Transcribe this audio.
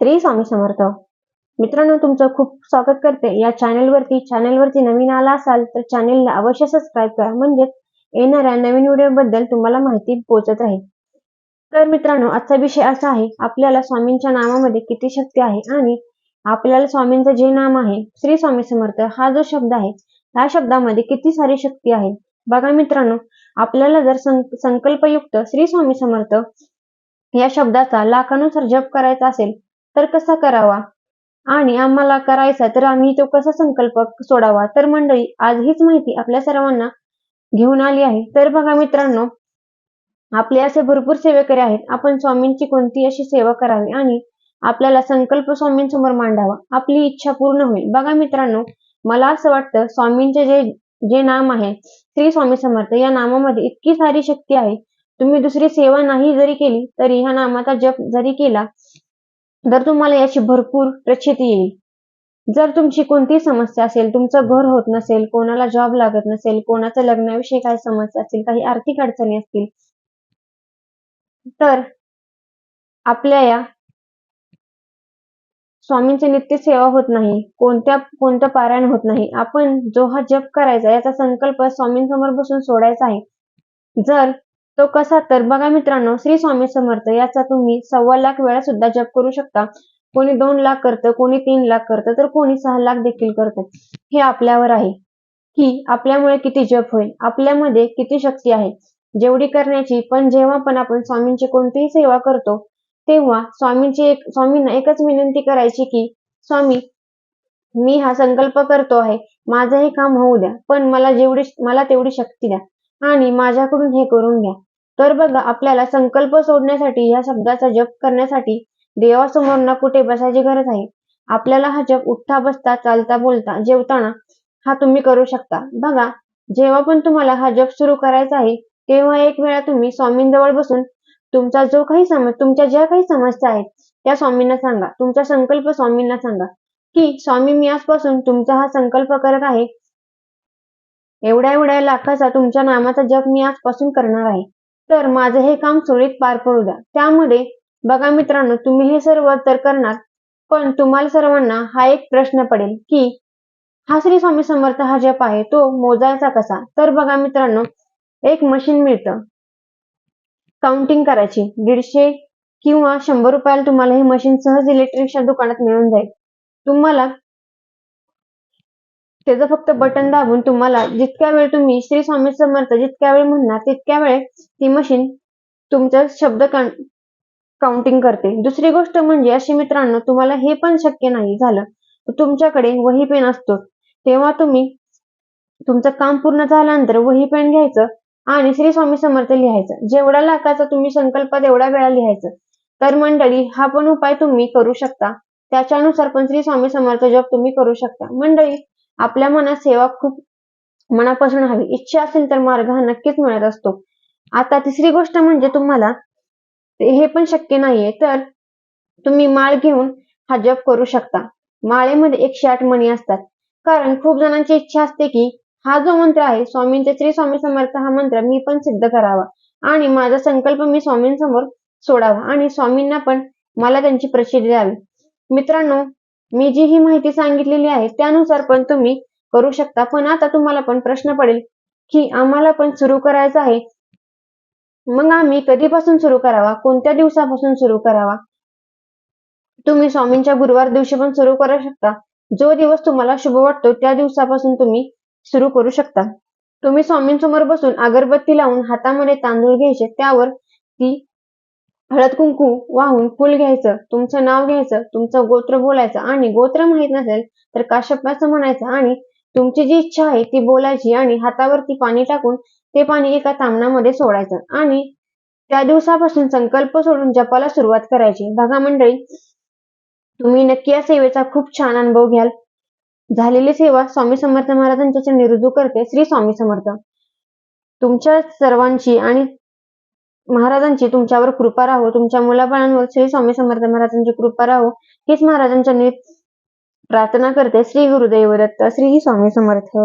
श्री स्वामी समर्थ. मित्रांनो तुमचं खूप स्वागत करते. या चॅनेलवरती चॅनेलवरती नवीन आला असाल तर चॅनेलला अवश्य सबस्क्राईब करा. म्हणजेच येणाऱ्या नवीन व्हिडिओ बद्दल तुम्हाला माहिती पोहोचत राहील. तर मित्रांनो आजचा विषय असा आहे आपल्याला स्वामींच्या नामामध्ये किती शक्ती आहे आणि आपल्याला स्वामींचं जे नाम आहे श्री स्वामी समर्थ हा जो शब्द आहे या शब्दामध्ये किती सारी शक्ती आहे? बघा मित्रांनो आपल्याला जर संकल्पयुक्त श्री स्वामी समर्थ या शब्दाचा लाखानुसार जप करायचा असेल तर कसा करावा? आणि आम्हाला करायचा तर आम्ही तो कसा संकल्प सोडावा? तर मंडळी आज हीच माहिती आपल्या सर्वांना घेऊन आली आहे. तर बघा मित्रांनो आपले असे भरपूर सेवेकरी आहेत. आपण स्वामींची कोणती अशी सेवा करावी आणि आपल्याला संकल्प स्वामींसमोर मांडावा आपली इच्छा पूर्ण होईल. बघा मित्रांनो मला असं वाटतं स्वामींचे जे जे नाम आहे श्री स्वामी समर्थ या नामामध्ये इतकी सारी शक्ती आहे. तुम्ही दुसरी सेवा नाही जरी केली तरी ह्या नामाचा जप जरी केला तर तुम्हाला याची भरपूर प्रचिती येईल जर तुमची कोणतीही समस्या असेल तुमचं घर होत नसेल कोणाला जॉब लागत नसेल कोणाचं लग्नाविषयी काही समस्या असतील काही आर्थिक अडचणी असतील तर आपल्या या स्वामींची नित्य सेवा होत नाही कोणत्या कोणतं पारायण होत नाही. आपण जो हा जप करायचा याचा संकल्प स्वामींसमोर बसून सोडायचा आहे. जर तो कसा? तर बघा मित्रांनो श्री स्वामी समर्थ याचा तुम्ही सव्वा लाख वेळा सुद्धा जप करू शकता. कोणी दोन लाख करतं कोणी तीन लाख करतं तर कोणी सहा लाख देखील करतं. हे आपल्यावर आहे. की आपल्यामुळे किती जप होईल? आपल्यामध्ये किती शक्ती आहे? जेवढी करण्याची पण जेव्हा पण आपण स्वामींची कोणतीही सेवा करतो तेव्हा स्वामींची एक स्वामींना एकच विनंती करायची की स्वामी मी हा संकल्प करतो आहे. माझं हे काम होऊ द्या. पण मला जेवढी मला तेवढी शक्ती द्या. आणि माझ्याकडून हे करून घ्या. तर बघा आपल्याला संकल्प सोडण्यासाठी या शब्दाचा जप करण्यासाठी देवासमोर ना कुठे बसायची गरज आहे? आपल्याला हा जप उठता बसता चालता बोलता जेवताना हा तुम्ही करू शकता. बघा जेव्हा पण तुम्हाला हा जप सुरू करायचा आहे तेव्हा एक वेळा तुम्ही स्वामींजवळ बसून तुमचा जो काही समज तुमच्या ज्या काही समस्या आहेत त्या स्वामींना सांगा. तुमचा संकल्प स्वामींना सांगा. की स्वामी मी आजपासून तुमचा हा संकल्प करत आहे. एवढ्या एवढ्या लाखाचा तुमच्या नामाचा जप मी आजपासून करणार आहे. तर माझं हे काम सुरळीत पार पडू द्या. त्यामध्ये बघा मित्रांनो तुम्ही हे सर्व तर करणार पण तुम्हाला सर्वांना हा एक प्रश्न पडेल की हा श्री स्वामी समर्थ हा जप आहे तो मोजायचा कसा? तर बघा मित्रांनो एक मशीन मिळतं. काउंटिंग करायची. दीडशे किंवा शंभर रुपयाला तुम्हाला हे मशीन सहज इलेक्ट्रिकच्या दुकानात मिळून जाईल. तुम्हाला त्याचं फक्त बटन दाबून तुम्हाला जितक्या वेळ तुम्ही श्री स्वामी समर्थ जितक्या वेळ म्हणणार तितक्या वेळ ती मशीन तुमचा शब्द काउंटिंग करते. दुसरी गोष्ट म्हणजे अशी मित्रांनो तुम्हाला हे पण शक्य नाही झालं तुमच्याकडे वही पेन असतो. तेव्हा तुम्ही तुमचं काम पूर्ण झाल्यानंतर वही पेन घ्यायचं आणि श्री स्वामी समर्थ लिहायचं. जेवढा लाखाचा तुम्ही संकल्प तेवढा वेळा लिहायचं. तर मंडळी हा पण उपाय तुम्ही करू शकता. त्याच्यानुसार पण श्री स्वामी समर्थ जप तुम्ही करू शकता. मंडळी आपल्या मनात सेवा खूप मनापासून हवी. इच्छा असेल तर मार्ग हा नक्कीच मिळत असतो. आता तिसरी गोष्ट म्हणजे तुम्हाला हे पण शक्य नाहीये तर तुम्ही माळ घेऊन हा जप करू शकता. माळेमध्ये एकशे आठ मणी असतात. कारण खूप जणांची इच्छा असते की हा जो मंत्र आहे स्वामींचे श्री स्वामी समर्थ हा मंत्र मी पण सिद्ध करावा आणि माझा संकल्प मी स्वामींसमोर सोडावा आणि स्वामींना पण मला त्यांची प्रसिद्धी द्यावी. मित्रांनो मी जी ही माहिती सांगितलेली आहे त्यानुसार पण तुम्ही करू शकता. पण आता तुम्हाला पण प्रश्न पडेल की आम्हाला पण सुरू करायचं आहे. मग आम्ही कधीपासून सुरू करावा? कोणत्या दिवसापासून सुरू करावा? तुम्ही स्वामींच्या गुरुवार दिवशी पण सुरू करू शकता. जो दिवस तुम्हाला शुभ वाटतो त्या दिवसापासून तुम्ही सुरू करू शकता. तुम्ही स्वामींसमोर बसून अगरबत्ती लावून हातामध्ये तांदूळ घ्यायचे त्यावर ती हळद कुंकू वाहून फुल घ्यायचं तुमचं नाव घ्यायचं तुमचं गोत्र बोलायचं आणि गोत्र माहीत नसेल तर काश्यपाचं म्हणायचं आणि तुमची जी इच्छा आहे ती बोलायची आणि हातावरती पाणी टाकून ते पाणी एका तामणामध्ये सोडायचं आणि त्या दिवसापासून संकल्प सोडून जपाला सुरुवात करायची. बघा मंडळी तुम्ही नक्की या सेवेचा खूप छान अनुभव घ्याल. झालेली सेवा स्वामी समर्थ महाराजांच्या चरणी रुजू करते श्री स्वामी समर्थ. तुमच्या सर्वांची आणि महाराजांची तुमच्यावर कृपा राहो तुमच्या मुलाबाळांवर श्री स्वामी समर्थ महाराजांची कृपा राहो हीच महाराजांच्या नीत प्रार्थना करते श्री गुरुदेव दत्त श्री स्वामी समर्थ.